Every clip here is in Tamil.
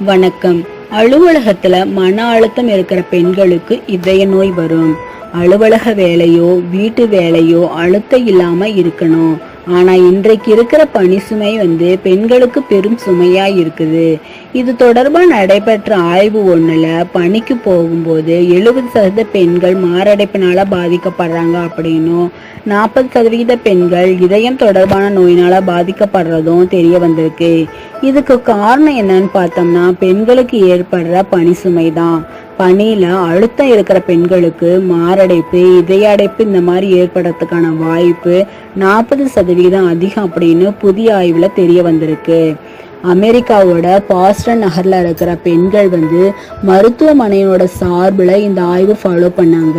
வணக்கம். அலுவலகத்துல மன அழுத்தம் இருக்கிற பெண்களுக்கு இதய நோய் வரும். அலுவலக வேலையோ வீட்டு வேலையோ அழுத்தம் இல்லாம இருக்கணும். ஆனா இன்றைக்கு இருக்கிற பணி சுமை வந்து பெண்களுக்கு பெரும் சுமையா இருக்குது. இது தொடர்பா நடைபெற்ற ஆய்வு ஒண்ணுல பணிக்கு போகும்போது எழுபது சதவீத பெண்கள் மாரடைப்பினால பாதிக்கப்படுறாங்க அப்படின்னும் நாற்பது சதவீத பெண்கள் இதயம் தொடர்பான நோயினால பாதிக்கப்படுறதும் தெரிய வந்திருக்கு. இதுக்கு காரணம் என்னன்னு பார்த்தோம்னா பெண்களுக்கு ஏற்படுற பணி சுமை தான் பணியில அழுத்தம் இருக்கிற பெண்களுக்கு மாரடைப்பு இதயடைப்பு இந்த மாதிரி ஏற்படுறதுக்கான வாய்ப்பு நாற்பது சதவீதம் அதிகம் அப்படின்னு புதிய ஆய்வுல தெரிய வந்திருக்கு. அமெரிக்காவோட பாஸ்டன் நகரில் இருக்கிற பெண்கள் வந்து மருத்துவமனையோட சார்பில் இந்த ஆய்வு ஃபாலோ பண்ணாங்க.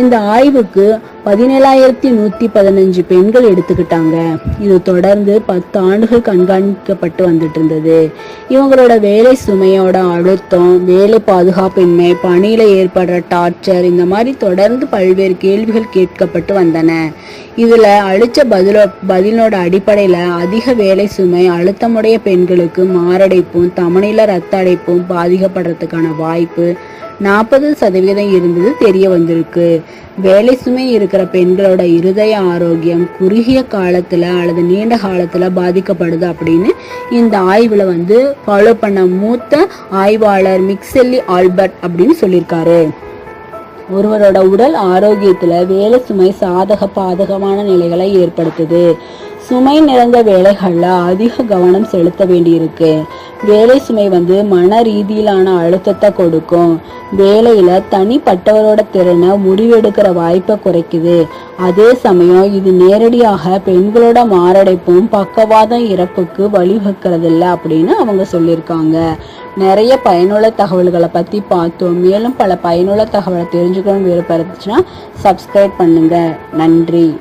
இந்த ஆய்வுக்கு பதினேழாயிரத்தி நூற்றி பதினஞ்சு பெண்கள் எடுத்துக்கிட்டாங்க. இது தொடர்ந்து பத்து ஆண்டுகள் கண்காணிக்கப்பட்டு வந்துட்டு இருந்தது. இவங்களோட வேலை சுமையோட அழுத்தம் வேலை பாதுகாப்பின்மை பணியில் ஏற்படுற டார்ச்சர் இந்த மாதிரி தொடர்ந்து பல்வேறு கேள்விகள் கேட்கப்பட்டு வந்தன. இதுல அளிச்ச பதிலோ பதிலோட அடிப்படையில அதிக வேலை சுமை அழுத்தமுடைய பெண்களுக்கு மாரடைப்பும் தமனில ரத்த அடைப்பும் பாதிக்கப்படுறதுக்கான வாய்ப்பு நாற்பது சதவீதம் இருந்தது தெரிய வந்திருக்கு. வேலை சுமை இருக்கிற பெண்களோட இருதய ஆரோக்கியம் குறுகிய காலத்துல அல்லது நீண்ட காலத்துல பாதிக்கப்படுது அப்படின்னு இந்த ஆய்வுல வந்து ஃபாலோ பண்ண மூத்த ஆய்வாளர் மிக்செல்லி ஆல்பர்ட் அப்படின்னு சொல்லியிருக்காரு. ஒருவரோட உடல் ஆரோக்கியத்துல வேலை சுமை சாதக பாதகமான நிலைகளை ஏற்படுத்துது. சுமை நிறைந்த வேலைகள்ல அதிக கவனம் செலுத்த வேண்டியிருக்கு. வேலை சுமை வந்து மன ரீதியிலான அழுத்தத்தை கொடுக்கும். வேலையில தனிப்பட்டவரோட திறனை முடிவெடுக்கிற வாய்ப்பை குறைக்குது. அதே சமயம் இது நேரடியாக பெண்களோட மாரடைப்பும் பக்கவாதம் இறப்புக்கு வழிவகுக்கிறதில்ல அப்படின்னு அவங்க சொல்லியிருக்காங்க. நிறைய பயனுள்ள தகவல்களை பற்றி பார்த்தோம். மேலும் பல பயனுள்ள தகவலை தெரிஞ்சுக்கணும்னு விருப்பம் இருந்துச்சுன்னா சப்ஸ்கிரைப் பண்ணுங்கள் நன்றி.